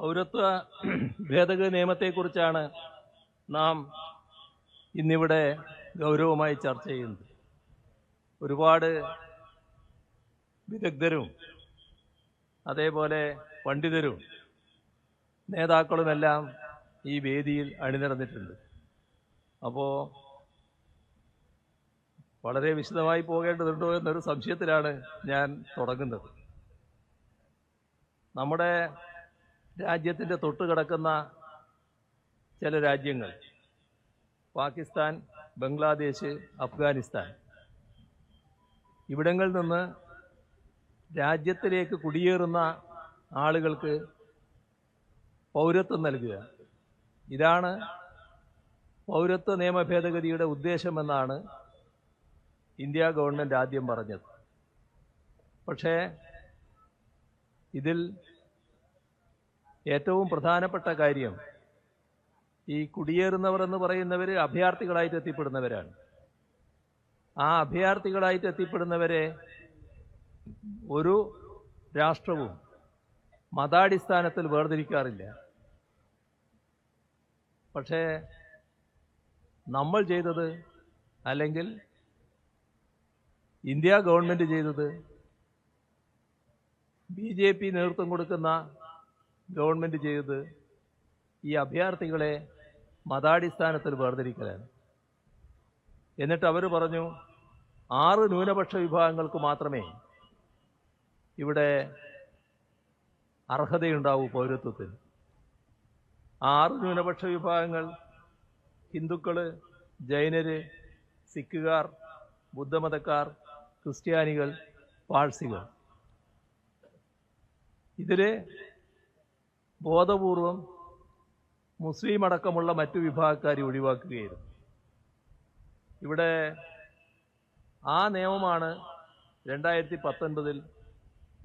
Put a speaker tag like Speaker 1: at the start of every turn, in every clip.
Speaker 1: പൗരത്വ ഭേദഗതി നിയമത്തെക്കുറിച്ചാണ് നാം ഇന്നിവിടെ ഗൗരവമായി ചർച്ച ചെയ്യുന്നത്. ഒരുപാട് വിദഗ്ധരും അതേപോലെ പണ്ഡിതരും നേതാക്കളുമെല്ലാം ഈ വേദിയിൽ അണിനിരന്നിട്ടുണ്ട്. അപ്പോൾ വളരെ വിശദമായി പോകേണ്ടതുണ്ടോ എന്നൊരു സംശയത്തിലാണ് ഞാൻ തുടങ്ങുന്നത്. നമ്മുടെ രാജ്യത്തിന്റെ തൊട്ട് കിടക്കുന്ന ചില രാജ്യങ്ങൾ. പാകിസ്ഥാൻ ബംഗ്ലാദേശ് അഫ്ഗാനിസ്ഥാൻ. ഇവിടങ്ങളിൽ നിന്ന് രാജ്യത്തിലേക്ക് കുടിയേറുന്ന ആളുകൾക്ക് പൗരത്വം നൽകുക. ഇതാണ് പൗരത്വ നിയമ ഭേദഗതിയുടെ ഉദ്ദേശമെന്നാണ് ഇന്ത്യ ഗവൺമെന്റ് ആദ്യം പറഞ്ഞത്. പക്ഷേ ഇതിൽ ഏറ്റവും പ്രധാനപ്പെട്ട കാര്യം ഈ കുടിയേറുന്നവർ എന്ന് പറയുന്നവർ അഭയാർത്ഥികളായിട്ട് എത്തിപ്പെടുന്നവരാണ്. ആ അഭയാർത്ഥികളായിട്ട് എത്തിപ്പെടുന്നവരെ ഒരു രാഷ്ട്രവും മതാടിസ്ഥാനത്തിൽ വേർതിരിക്കാറില്ല. പക്ഷേ നമ്മൾ ചെയ്തത് അല്ലെങ്കിൽ ഇന്ത്യ ഗവൺമെന്റ് ചെയ്തത് ബി ജെ പി നേതൃത്വം കൊടുക്കുന്ന ഗവൺമെന്റ് ചെയ്തത് ഈ അഭയാർത്ഥികളെ മതാടിസ്ഥാനത്തിൽ വേർതിരിക്കലാണ്. എന്നിട്ട് അവർ പറഞ്ഞു ആറ് ന്യൂനപക്ഷ വിഭാഗങ്ങൾക്ക് മാത്രമേ ഇവിടെ അർഹതയുണ്ടാവൂ പൗരത്വത്തിന്. ആറ് ന്യൂനപക്ഷ വിഭാഗങ്ങൾ ഹിന്ദുക്കൾ ജൈനര് സിഖുകാർ ബുദ്ധമതക്കാർ ക്രിസ്ത്യാനികൾ പാഴ്സികൾ. ഇതിൽ ബോധപൂർവം മുസ്ലിം അടക്കമുള്ള മറ്റു വിഭാഗക്കാരെ ഒഴിവാക്കുകയായിരുന്നു. ഇവിടെ ആ നിയമമാണ് രണ്ടായിരത്തി പത്തൊൻപതിൽ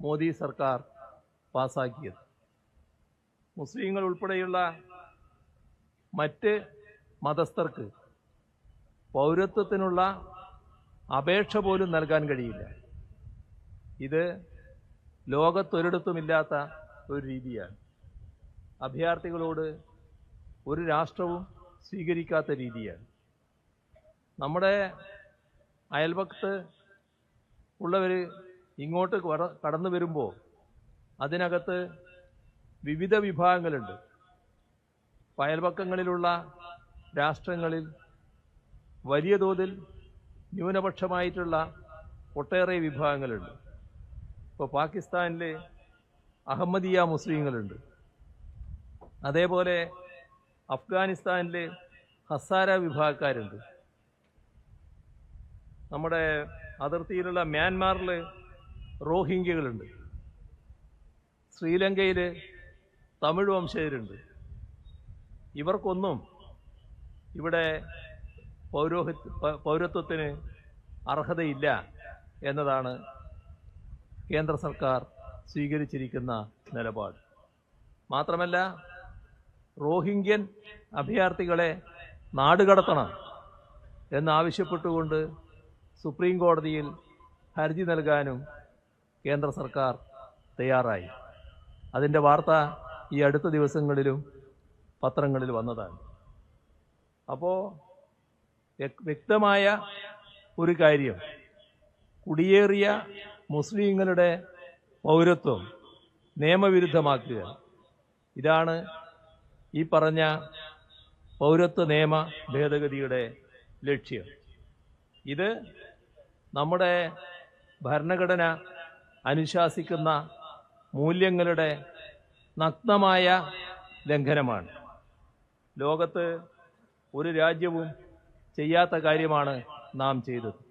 Speaker 1: മോദി സർക്കാർ പാസാക്കിയത്. മുസ്ലിങ്ങൾ ഉൾപ്പെടെയുള്ള മറ്റ് മതസ്ഥർക്ക് പൗരത്വത്തിനുള്ള അപേക്ഷ പോലും നൽകാൻ കഴിയില്ല. ഇത് ലോകത്തൊരിടത്തുമില്ലാത്ത ഒരു രീതിയാണ്. അഭയാർത്ഥികളോട് ഒരു രാഷ്ട്രവും സ്വീകരിക്കാത്ത രീതിയാണ്. നമ്മുടെ അയൽപക്കത്ത് ഉള്ളവർ ഇങ്ങോട്ട് കടന്നു വരുമ്പോൾ അതിനകത്ത് വിവിധ വിഭാഗങ്ങളുണ്ട്. അയൽപക്കങ്ങളിലുള്ള രാഷ്ട്രങ്ങളിൽ വലിയ തോതിൽ ന്യൂനപക്ഷമായിട്ടുള്ള ഒട്ടേറെ വിഭാഗങ്ങളുണ്ട്. ഇപ്പോൾ പാകിസ്ഥാനിലെ അഹമ്മദിയ മുസ്ലിങ്ങളുണ്ട്. അതേപോലെ അഫ്ഗാനിസ്ഥാനിൽ ഹസാര വിഭാഗക്കാരുണ്ട്. നമ്മുടെ അതിർത്തിയിലുള്ള മ്യാൻമാറിൽ റോഹിംഗ്യകളുണ്ട്. ശ്രീലങ്കയിൽ തമിഴ് വംശജരുണ്ട്. ഇവർക്കൊന്നും ഇവിടെ പൗരോഹി പൗരത്വത്തിന് അർഹതയില്ല എന്നതാണ് കേന്ദ്ര സർക്കാർ സ്വീകരിച്ചിരിക്കുന്ന നിലപാട്. മാത്രമല്ല റോഹിംഗ്യൻ അഭയാർത്ഥികളെ നാടുകടത്തണം എന്നാവശ്യപ്പെട്ടുകൊണ്ട് സുപ്രീം കോടതിയിൽ ഹർജി നൽകാനും കേന്ദ്ര സർക്കാർ തയ്യാറായി. അതിന്റെ വാർത്ത ഈ അടുത്ത ദിവസങ്ങളിലും പത്രങ്ങളിൽ വന്നതാണ്. അപ്പോൾ വ്യക്തമായ ഒരു കാര്യം. കുടിയേറിയ മുസ്ലിങ്ങളുടെ പൗരത്വം നിയമവിരുദ്ധമാക്കുക. ഇതാണ് ഈ പറഞ്ഞ പൗരത്വ നിയമ ഭേദഗതിയുടെ ലക്ഷ്യം. ഇത് നമ്മുടെ ഭരണഘടന അനുശാസിക്കുന്ന മൂല്യങ്ങളുടെ നഗ്നമായ ലംഘനമാണ്. ലോകത്ത് ഒരു രാജ്യവും ചെയ്യാത്ത കാര്യമാണ് നാം ചെയ്തത്.